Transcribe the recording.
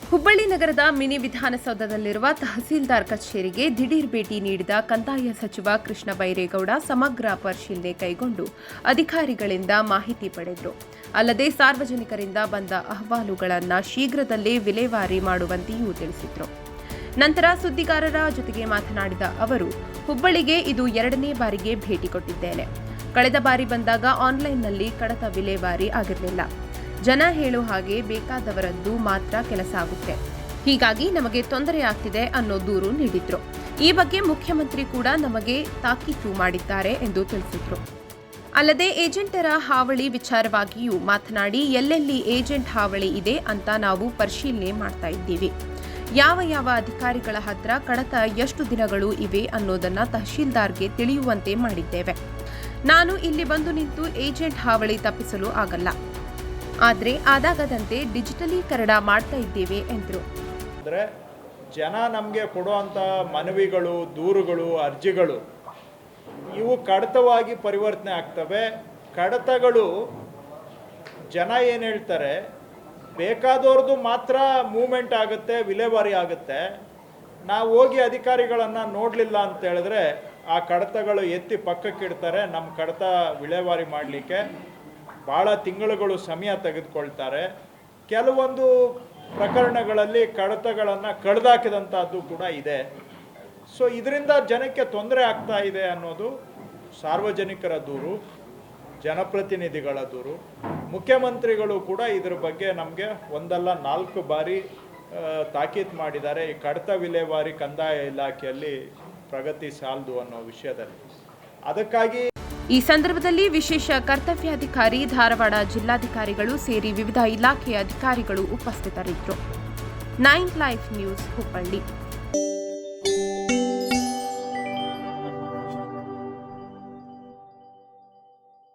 ಹುಬ್ಬಳ್ಳಿ ನಗರದ ಮಿನಿ ವಿಧಾನಸೌಧದಲ್ಲಿರುವ ತಹಸೀಲ್ದಾರ್ ಕಚೇರಿಗೆ ದಿಢೀರ್ ಭೇಟಿ ನೀಡಿದ ಕಂದಾಯ ಸಚಿವ ಕೃಷ್ಣ ಬೈರೇಗೌಡ ಸಮಗ್ರ ಪರಿಶೀಲನೆ ಕೈಗೊಂಡು ಅಧಿಕಾರಿಗಳಿಂದ ಮಾಹಿತಿ ಪಡೆದರು. ಅಲ್ಲದೆ ಸಾರ್ವಜನಿಕರಿಂದ ಬಂದ ಅಹವಾಲುಗಳನ್ನು ಶೀಘ್ರದಲ್ಲೇ ವಿಲೇವಾರಿ ಮಾಡುವಂತೆಯೂ ತಿಳಿಸಿದರು. ನಂತರ ಸುದ್ದಿಗಾರರ ಜೊತೆಗೆ ಮಾತನಾಡಿದ ಅವರು, ಹುಬ್ಬಳ್ಳಿಗೆ ಇದು ಎರಡನೇ ಬಾರಿಗೆ ಭೇಟಿ ಕೊಟ್ಟಿದ್ದೇನೆ. ಕಳೆದ ಬಾರಿ ಬಂದಾಗ ಆನ್ಲೈನ್ನಲ್ಲಿ ಕಡತ ವಿಲೇವಾರಿ ಆಗಿರಲಿಲ್ಲ. ಜನ ಹೇಳೋ ಹಾಗೆ ಬೇಕಾದವರದ್ದು ಮಾತ್ರ ಕೆಲಸ ಆಗುತ್ತೆ. ಹೀಗಾಗಿ ನಮಗೆ ತೊಂದರೆ ಆಗ್ತಿದೆ ಅನ್ನೋ ದೂರು ನೀಡಿದ್ರು. ಈ ಬಗ್ಗೆ ಮುಖ್ಯಮಂತ್ರಿ ಕೂಡ ನಮಗೆ ತಾಕೀತು ಮಾಡಿದ್ದಾರೆ ಎಂದು ತಿಳಿಸಿದ್ರು. ಅಲ್ಲದೆ ಏಜೆಂಟರ ಹಾವಳಿ ವಿಚಾರವಾಗಿಯೂ ಮಾತನಾಡಿ ಎಲ್ಲೆಲ್ಲಿ ಏಜೆಂಟ್ ಹಾವಳಿ ಇದೆ ಅಂತ ನಾವು ಪರಿಶೀಲನೆ ಮಾಡ್ತಾ ಇದ್ದೀವಿ. ಯಾವ ಯಾವ ಅಧಿಕಾರಿಗಳ ಹತ್ರ ಕಡತ ಎಷ್ಟು ದಿನಗಳು ಇವೆ ಅನ್ನೋದನ್ನ ತಹಶೀಲ್ದಾರ್ಗೆ ತಿಳಿಯುವಂತೆ ಮಾಡಿದ್ದೇವೆ. ನಾನು ಇಲ್ಲಿ ಬಂದು ನಿಂತು ಏಜೆಂಟ್ ಹಾವಳಿ ತಪ್ಪಿಸಲು ಆಗಲ್ಲ. ಆದರೆ ಆದಾಗದಂತೆ ಡಿಜಿಟಲೀಕರಣ ಮಾಡ್ತಾ ಇದ್ದೇವೆ ಎಂದರು. ಅಂದರೆ ಜನ ನಮಗೆ ಕೊಡುವಂಥ ಮನವಿಗಳು, ದೂರುಗಳು, ಅರ್ಜಿಗಳು, ಇವು ಕಡತವಾಗಿ ಪರಿವರ್ತನೆ ಆಗ್ತವೆ. ಕಡತಗಳು ಜನ ಏನು ಹೇಳ್ತಾರೆ ಬೇಕಾದವ್ರದ್ದು ಮಾತ್ರ ಮೂಮೆಂಟ್ ಆಗುತ್ತೆ, ವಿಲೇವಾರಿ ಆಗುತ್ತೆ. ನಾವು ಹೋಗಿ ಅಧಿಕಾರಿಗಳನ್ನು ನೋಡಲಿಲ್ಲ ಅಂತ ಹೇಳಿದ್ರೆ ಆ ಕಡತಗಳು ಎತ್ತಿ ಪಕ್ಕಕ್ಕಿಡ್ತಾರೆ ನಮ್ಮ ಕಡತ ವಿಲೇವಾರಿ ಮಾಡಲಿಕ್ಕೆ. ಭಾಳ ತಿಂಗಳುಗಳು ಸಮಯ ತೆಗೆದುಕೊಳ್ತಾರೆ. ಕೆಲವೊಂದು ಪ್ರಕರಣಗಳಲ್ಲಿ ಕಡತಗಳನ್ನು ಕಳೆದಾಕಿದಂಥದ್ದು ಕೂಡ ಇದೆ. ಸೊ ಇದರಿಂದ ಜನಕ್ಕೆ ತೊಂದರೆ ಆಗ್ತಾ ಇದೆ ಅನ್ನೋದು ಸಾರ್ವಜನಿಕರ ದೂರು, ಜನಪ್ರತಿನಿಧಿಗಳ ದೂರು. ಮುಖ್ಯಮಂತ್ರಿಗಳು ಕೂಡ ಇದರ ಬಗ್ಗೆ ನಮಗೆ ಒಂದಲ್ಲ ನಾಲ್ಕು ಬಾರಿ ತಾಕೀತು ಮಾಡಿದ್ದಾರೆ. ಈ ಕಡತ ವಿಲೇವಾರಿ ಕಂದಾಯ ಇಲಾಖೆಯಲ್ಲಿ ಪ್ರಗತಿ ಸಾಲದು ಅನ್ನೋ ವಿಷಯದಲ್ಲಿ. ಅದಕ್ಕಾಗಿ ಈ ಸಂದರ್ಭದಲ್ಲಿ ವಿಶೇಷ ಕರ್ತವ್ಯಾಧಿಕಾರಿ, ಧಾರವಾಡ ಜಿಲ್ಲಾಧಿಕಾರಿಗಳು ಸೇರಿ ವಿವಿಧ ಇಲಾಖೆಯ ಅಧಿಕಾರಿಗಳು ಉಪಸ್ಥಿತರಿದ್ದರು. Nine Life News Hubballi.